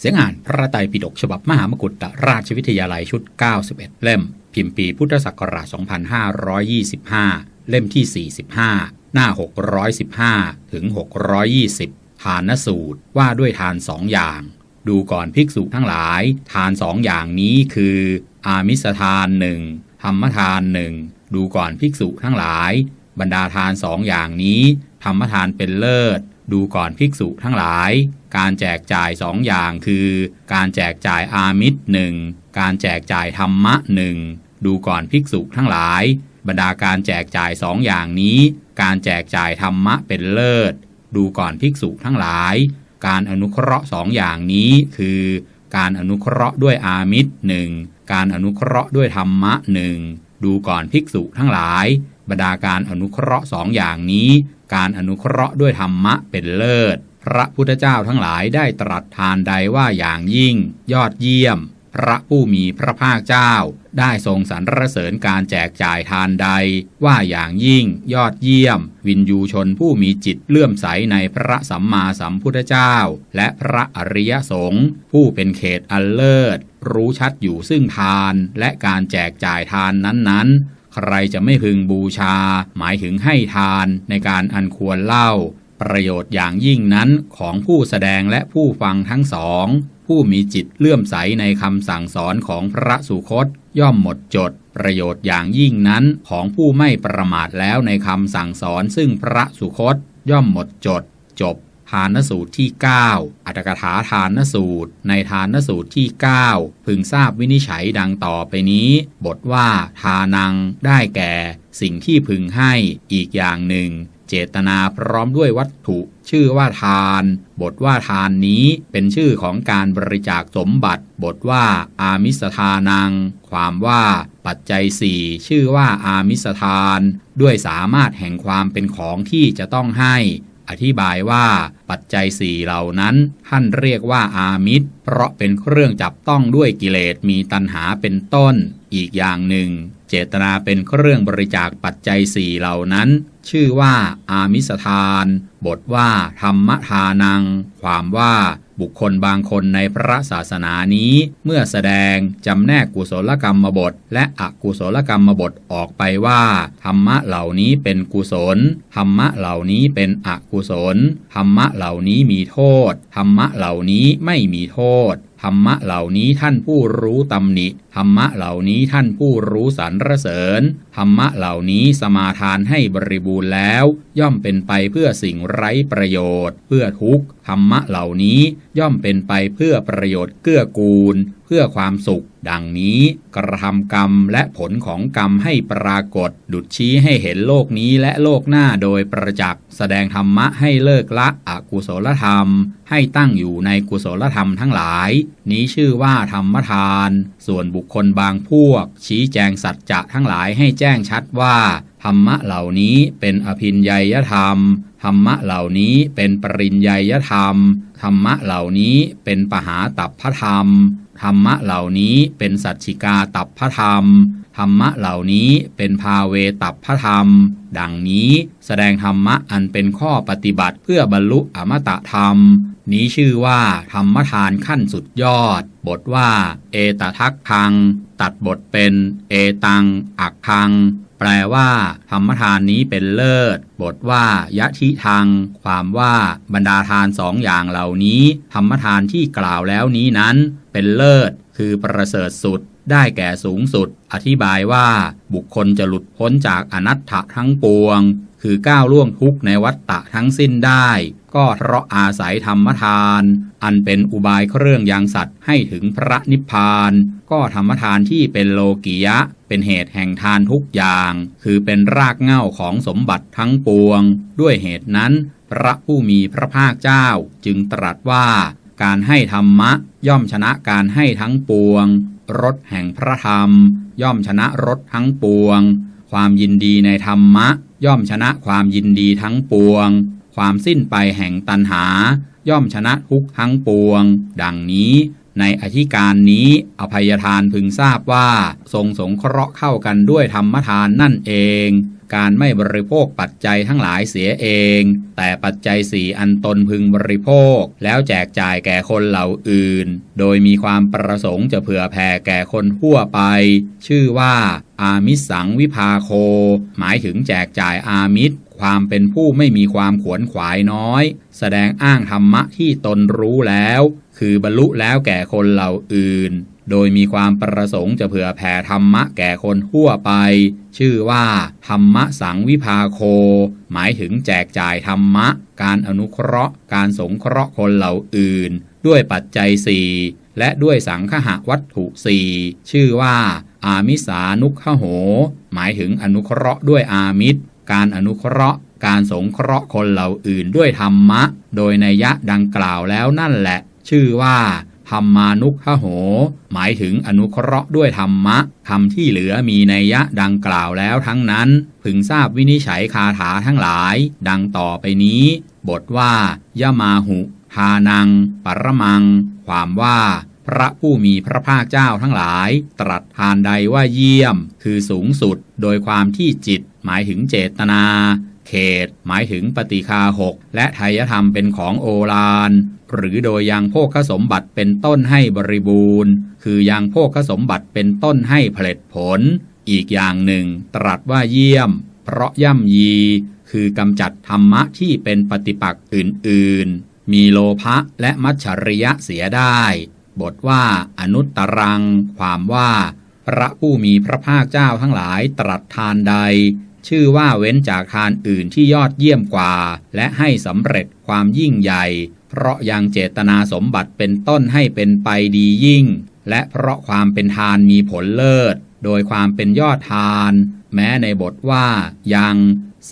เสียงอ่านพระไตรปิฎกฉบับมหามกุฏราชวิทยาลัยชุด 91 เล่ม พิมพ์ปีพุทธศักราช 2525 เล่มที่ 45 หน้า 615 ถึง 620 ทานสูตรว่าด้วยทานสองอย่าง ดูก่อนภิกษุทั้งหลาย ทานสองอย่างนี้คือ อามิสทานหนึ่งธรรมทานหนึ่งดูก่อนภิกษุทั้งหลาย บรรดาทานสองอย่างนี้ ธรรมทานเป็นเลิศ ดูก่อนภิกษุทั้งหลาย การแจกจ่ายสองอย่างคือ การแจกจ่ายอามิตรหนึ่งการแจกจ่ายธรรมะหนึ่งดูก่อนภิกษุทั้งหลาย บรรดาการแจกจ่ายสองอย่างนี้ การแจกจ่ายธรรมะเป็นเลิศ ดูก่อนภิกษุทั้งหลาย การอนุเคราะห์สองอย่างนี้คือ การอนุเคราะห์ด้วยอามิตรหนึ่งการอนุเคราะห์ด้วยธรรมะหนึ่งดูก่อนภิกษุทั้งหลาย บรรดาการอนุเคราะห์สองอย่างนี้ การอนุเคราะห์ด้วยธรรมะเป็นเลิศ พระพุทธเจ้าทั้งหลายได้ตรัสทานใดว่าอย่างยิ่ง ยอดเยี่ยม พระผู้มีพระภาคเจ้า ได้ทรงสรรเสริญการแจกจ่ายทานใด ว่าอย่างยิ่ง ยอดเยี่ยม วินยูชนผู้มีจิตเลื่อมใสในพระสัมมาสัมพุทธเจ้า และพระอริยสงฆ์ผู้เป็นเขตอันเลิศรู้ชัดอยู่ซึ่งทานและการแจกจ่ายทานนั้นๆ ใครจะไม่พึงบูชา หมายถึงให้ทานในการอันควรเล่า ประโยชน์อย่างยิ่งนั้นของผู้แสดงและผู้ฟังทั้งสอง ผู้มีจิตเลื่อมใสในคำสั่งสอนของพระสุคต ย่อมหมดจด ประโยชน์อย่างยิ่งนั้นของผู้ไม่ประมาทแล้วในคำสั่งสอนซึ่งพระสุคตย่อมหมดจด จบ ทานสูตรที่ 9 อัตถกถาทานสูตร ในทานสูตรที่ 9 พึงทราบวินิจฉัยดังต่อไปนี้ บทว่า ทานัง ได้แก่ สิ่งที่พึงให้อีกอย่างหนึ่ง เจตนาพร้อมด้วยวัตถุ ชื่อว่าทาน บทว่าทานนี้เป็นชื่อของการบริจาคสมบัติ บทว่า อามิสทานัง ความว่าปัจจัยสี่ชื่อว่าอามิสทาน ด้วยสามารถแห่งความเป็นของที่จะต้องให้ อธิบายว่าปัจจัยสี่เหล่านั้น ท่านเรียกว่าอามิตร เพราะเป็นเครื่องจับต้องด้วยกิเลสมีตัณหาเป็นต้น อีกอย่างหนึ่ง เจตนาเป็นเครื่องบริจาคปัจจัยสี่เหล่านั้น ชื่อว่าอามิสทาน บทว่า ธรรมทานัง ความว่า บุคคลบางคนในพระศาสนานี้ เมื่อแสดงจำแนกกุศลกรรมบท และอกุศลกรรมบทออกไปว่า ธรรมะเหล่านี้เป็นกุศล ธรรมะเหล่านี้เป็นอกุศล ธรรมะเหล่านี้มีโทษ ธรรมะเหล่านี้ไม่มีโทษ ธรรมะเหล่านี้ท่านผู้รู้ตำหนิ ธรรมะเหล่านี้ท่านผู้รู้สรรเสริญ ธรรมะเหล่านี้สมาทานให้บริบูรณ์แล้ว ย่อมเป็นไปเพื่อสิ่งไร้ประโยชน์ เพื่อทุกข์ธรรมะเหล่านี้ย่อมเป็นไปเพื่อประโยชน์เกื้อกูล พื่อความสุข ดังนี้กระทำกรรมและผลของกรรมให้ปรากฏ ดุดชี้ให้เห็นโลกนี้และโลกหน้าโดยประจักษ์แสดงธรรมะให้เลิกละอกุศลธรรม ให้ตั้งอยู่ในกุศลธรรมทั้งหลาย นี้ชื่อว่าธรรมทาน ส่วนบุคคลบางพวก ชี้แจงสัจจะทั้งหลายให้แจ้งชัดว่า ธรรมะเหล่านี้เป็นอภินยัยธรรมธรรมะเหล่านี้เป็นปริญญยธรรม ธรรมะเหล่านี้เป็นปหาตัพพธรรม ธรรมะเหล่านี้เป็นสัจฉิกาตับพระธรรม ธรรมะเหล่านี้เป็นภาเวตับพระธรรม ดังนี้แสดงธรรมะอันเป็นข้อปฏิบัติเพื่อบรรลุอมตะธรรม นี้ชื่อว่าธรรมทานขั้นสุดยอด บทว่า เอตทักคัง ตัดบทเป็น เอตัง อักคัง แปลว่า ธรรมทานนี้เป็นเลิศ บทว่ายะทิทางความว่าบรรดาทานสองอย่างเหล่านี้ ธรรมทานที่กล่าวแล้วนี้นั้น เป็นเลิศ คือประเสริฐสุด ได้แก่สูงสุด อธิบายว่าบุคคลจะหลุดพ้นจากอนัตถะทั้งปวง คือก้าวล่วงทุกในวัฏฏะทั้งสิ้นได้ ก็เพราะอาศัยธรรมทาน อันเป็นอุบายเครื่องยังสัตว์ให้ถึงพระนิพพาน ก็ธรรมทานที่เป็นโลกิยะ เป็นเหตุแห่งทานทุกอย่าง คือเป็นรากเหง้าของสมบัติทั้งปวง ด้วยเหตุนั้น พระผู้มีพระภาคเจ้าจึงตรัสว่าการให้ธรรมะย่อมชนะการให้ทั้งปวง รสแห่งพระธรรม ย่อมชนะรสทั้งปวง ความยินดีในธรรมะ ย่อมชนะความยินดีทั้งปวง ความสิ้นไปแห่งตัณหา ย่อมชนะทุกทั้งปวง ดังนี้ ในอธิการนี้อภัยทานพึงทราบว่า ทรงสงเคราะห์เข้ากันด้วยธรรมทานนั่นเอง การไม่บริโภคปัจจัยทั้งหลายเสียเอง แต่ปัจจัยสี่อันตนพึงบริโภค แล้วแจกจ่ายแก่คนเหล่าอื่น โดยมีความประสงค์จะเผื่อแผ่แก่คนทั่วไป ชื่อว่า อามิสสังวิภาโค หมายถึงแจกจ่ายอามิตร ความเป็นผู้ไม่มีความขวนขวายน้อย แสดงอ้างธรรมะที่ตนรู้แล้ว คือบรรลุแล้วแก่คนเหล่าอื่น โดยมีความประสงค์จะเผื่อแผ่ธรรมะแก่คนทั่วไป ชื่อว่า ธรรมะสังวิภาโค หมายถึงแจกจ่ายธรรมะ การอนุเคราะห์ การสงเคราะห์คนเหล่าอื่น ด้วยปัจจัยสี่และด้วยสังคหวัตถุสี่ชื่อว่า อามิสานุขโห หมายถึงอนุเคราะห์ด้วยอามิตร การอนุเคราะห์ การสงเคราะห์คนเหล่าอื่นด้วยธรรมะ โดยในยะดังกล่าวแล้วนั่นแหละ ชื่อว่าธรรมานุขโห หมายถึงอนุเคราะห์ด้วยธรรมะคำที่เหลือมีในยะดังกล่าวแล้วทั้งนั้น พึงทราบวินิจฉัยคาถาทั้งหลาย ดังต่อไปนี้ บทว่ายะมาหุทานัง ปรมัง ความว่า พระผู้มีพระภาคเจ้าทั้งหลาย ตรัสทานใดว่าเยี่ยม คือสูงสุด โดยความที่จิต หมายถึงเจตนา เขต หมายถึงปฏิคาหกและไทยธรรมเป็นของโอฬารหรือโดยยังโภคสมบัติเป็นต้นให้บริบูรณ์ คือยังโภคสมบัติเป็นต้นให้ผลิตผล อีกอย่างหนึ่ง ตรัสว่าเยี่ยม เพราะย่ำยี คือกำจัดธรรมะที่เป็นปฏิปักษ์อื่น ๆ มีโลภะและมัจฉริยะเสียได้ บทว่าอนุตตรัง ความว่า พระผู้มีพระภาคเจ้าทั้งหลายตรัสทานใด ชื่อว่าเว้นจากทานอื่นที่ยอดเยี่ยมกว่า และให้สำเร็จความยิ่งใหญ่ เพราะยังเจตนาสมบัติเป็นต้นให้เป็นไปดียิ่ง และเพราะความเป็นทานมีผลเลิศ โดยความเป็นยอดทาน แม้ในบทว่า ยัง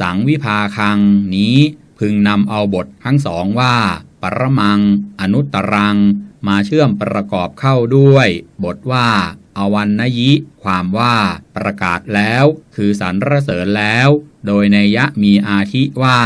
สังวิภาคังนี้พึงนำเอาบททั้งสองว่า ปรมัง อนุตตรัง มาเชื่อมประกอบเข้าด้วย บทว่าอวันนยิ ความว่าประกาศแล้ว คือสรรเสริญแล้ว โดยในยะมีอาทิว่า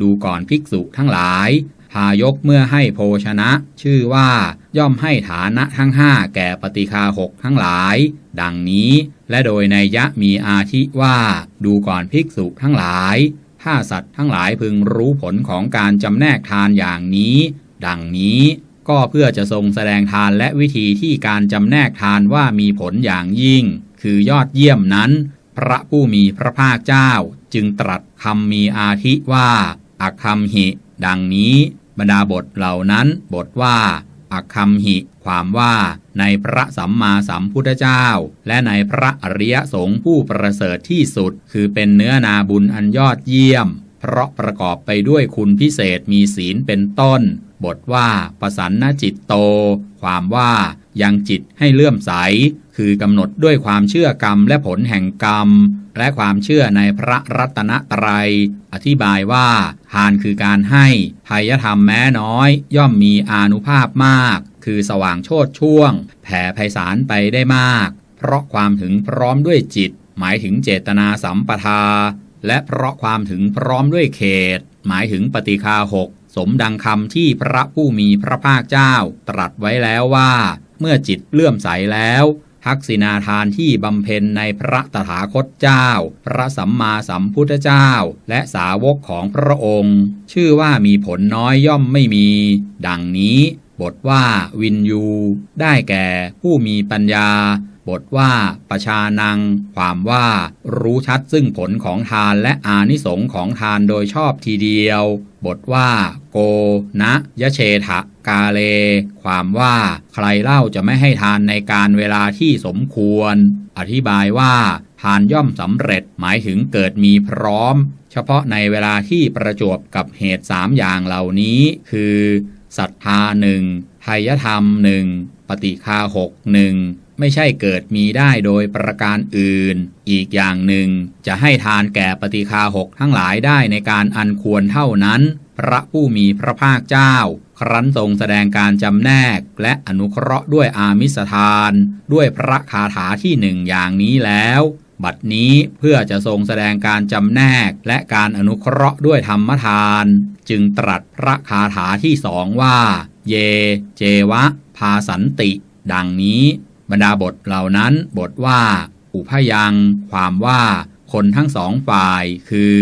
ดูก่อนภิกษุทั้งหลาย ทายกเมื่อให้โภชนะ ชื่อว่า ย่อมให้ฐานะทั้งห้าแก่ปฏิคาหกทั้งหลาย ดังนี้ และโดยในยะมีอาทิว่า ดูก่อนภิกษุทั้งหลาย ถ้าสัตว์ทั้งหลายพึงรู้ผลของการจำแนกทานอย่างนี้ ดังนี้ ก็เพื่อจะทรงแสดงทานและวิธีที่การจำแนกทานว่ามีผลอย่างยิ่ง คือยอดเยี่ยมนั้น พระผู้มีพระภาคเจ้า จึงตรัสคำมีอาทิว่าอักคำหิ ดังนี้ บรรดาบทเหล่านั้นบทว่าอักคำหิ ความว่าในพระสัมมาสัมพุทธเจ้า และในพระอริยสงฆ์ผู้ประเสริฐที่สุด คือเป็นเนื้อนาบุญอันยอดเยี่ยม เพราะประกอบไปด้วยคุณพิเศษมีศีลเป็นต้น บทว่าประสันนจิตโต ความว่ายังจิตให้เลื่อมใส คือกำหนดด้วยความเชื่อกรรมและผลแห่งกรรม และความเชื่อในพระรัตนตรัย อธิบายว่าทานคือการให้ทายธรรมแม้น้อย ย่อมมีอานุภาพมาก คือสว่างโชดช่วง แผ่ไพศาลไปได้มาก เพราะความถึงพร้อมด้วยจิต หมายถึงเจตนาสัมปทา และเพราะความถึงพร้อมด้วยเขต หมายถึงปฏิคาหกสมดังคำที่พระผู้มีพระภาคเจ้า ตรัสไว้แล้วว่า เมื่อจิตเลื่อมใสแล้วทักษิณาทานที่บำเพ็ญในพระตถาคตเจ้า พระสัมมาสัมพุทธเจ้า และสาวกของพระองค์ ชื่อว่ามีผลน้อยย่อมไม่มี ดังนี้ บทว่าวินยู ได้แก่ผู้มีปัญญา บทว่าประชานัง ความว่ารู้ชัดซึ่งผลของทานและอานิสงค์ของทานโดยชอบทีเดียว บทว่า โกนะยะเชทะกาเล ความว่าใครเล่าจะไม่ให้ทานในการเวลาที่สมควร อธิบายว่าทานย่อมสำเร็จหมายถึงเกิดมีพร้อม เฉพาะในเวลาที่ประจวบกับเหตุสามอย่างเหล่านี้ คือศรัทธาหนึ่งไทยธรรมหนึ่งปฏิคาหกหนึ่ง ไม่ใช่เกิดมีได้โดยประการอื่น อีกอย่างหนึ่ง จะให้ทานแก่ปฏิคาหกทั้งหลายได้ในการอันควรเท่านั้น พระผู้มีพระภาคเจ้า ครั้นทรงแสดงการจำแนก และอนุเคราะห์ด้วยอามิสทาน ด้วยพระคาถาที่หนึ่งอย่างนี้แล้ว บัดนี้เพื่อจะทรงแสดงการจำแนก และการอนุเคราะห์ด้วยธรรมทาน จึงตรัสพระคาถาที่สองว่า เย เจวะ พาสันติ ดังนี้ บรรดาบทเหล่านั้นบทว่า อุพยัง ความว่า คนทั้งสองฝ่าย คือ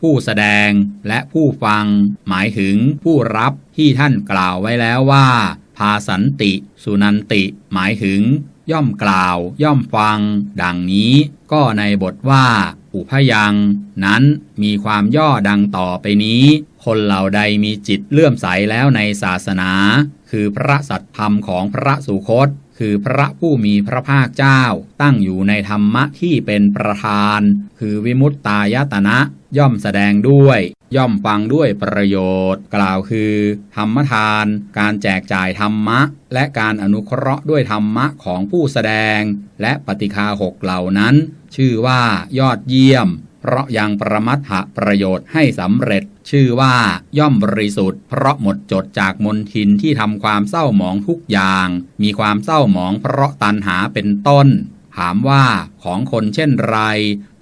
ผู้แสดงและผู้ฟัง หมายถึงผู้รับที่ท่านกล่าวไว้แล้วว่าพาสันติ สุนันติ หมายถึง ย่อมกล่าว ย่อมฟัง ดังนี้ ก็ในบทว่า อุพยัง นั้นมีความย่อดังต่อไปนี้ คนเหล่าใดมีจิตเลื่อมใสแล้วในศาสนา คือพระสัตธรรมของพระสุคต คือพระผู้มีพระภาคเจ้า ตั้งอยู่ในธรรมะที่เป็นประธาน คือวิมุตตายตนะ ย่อมแสดงด้วย ย่อมฟังด้วยประโยชน์ กล่าวคือ ธรรมทาน การแจกจ่ายธรรมะ และการอนุเคราะห์ด้วยธรรมะของผู้แสดง และปฏิคาหกเหล่านั้น ชื่อว่ายอดเยี่ยม เพราะยังประมัตถประโยชน์ให้สำเร็จ ชื่อว่าย่อมบริสุทธิ์ เพราะหมดจดจากมนทินที่ทำความเศร้าหมองทุกอย่าง มีความเศร้าหมองเพราะตันหาเป็นต้น ถามว่าของคนเช่นไร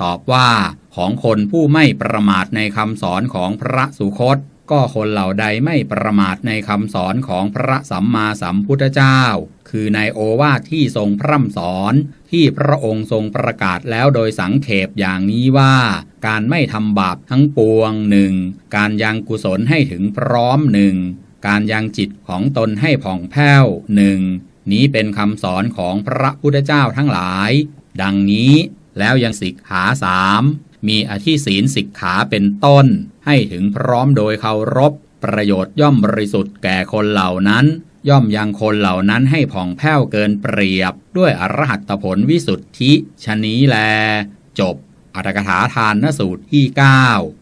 ตอบว่าของคนผู้ไม่ประมาทในคำสอนของพระสุคต ก็คนเหล่าใดไม่ประมาทในคำสอนของพระสัมมาสัมพุทธเจ้า คือในโอวาทที่ทรงพร่ำสอน ที่พระองค์ทรงประกาศแล้วโดยสังเขปอย่างนี้ว่า การไม่ทำบาปทั้งปวงหนึ่งการยังกุศลให้ถึงพร้อมหนึ่งการยังจิตของตนให้ผ่องแผ้วหนึ่งนี้เป็นคำสอนของพระพุทธเจ้าทั้งหลาย ดังนี้แล้วยังสิกขาสามมีอธิศีลสิกขาเป็นต้น ให้ถึงพร้อมโดยเคารพ ประโยชน์ย่อมบริสุทธิ์แก่คนเหล่านั้น ย่อมยังคนเหล่านั้นให้ผ่องแผ้วเกินเปรียบ ด้วยอรหัตผลวิสุทธิชนี้แล จบอัตถกถาทานนสูตรที่9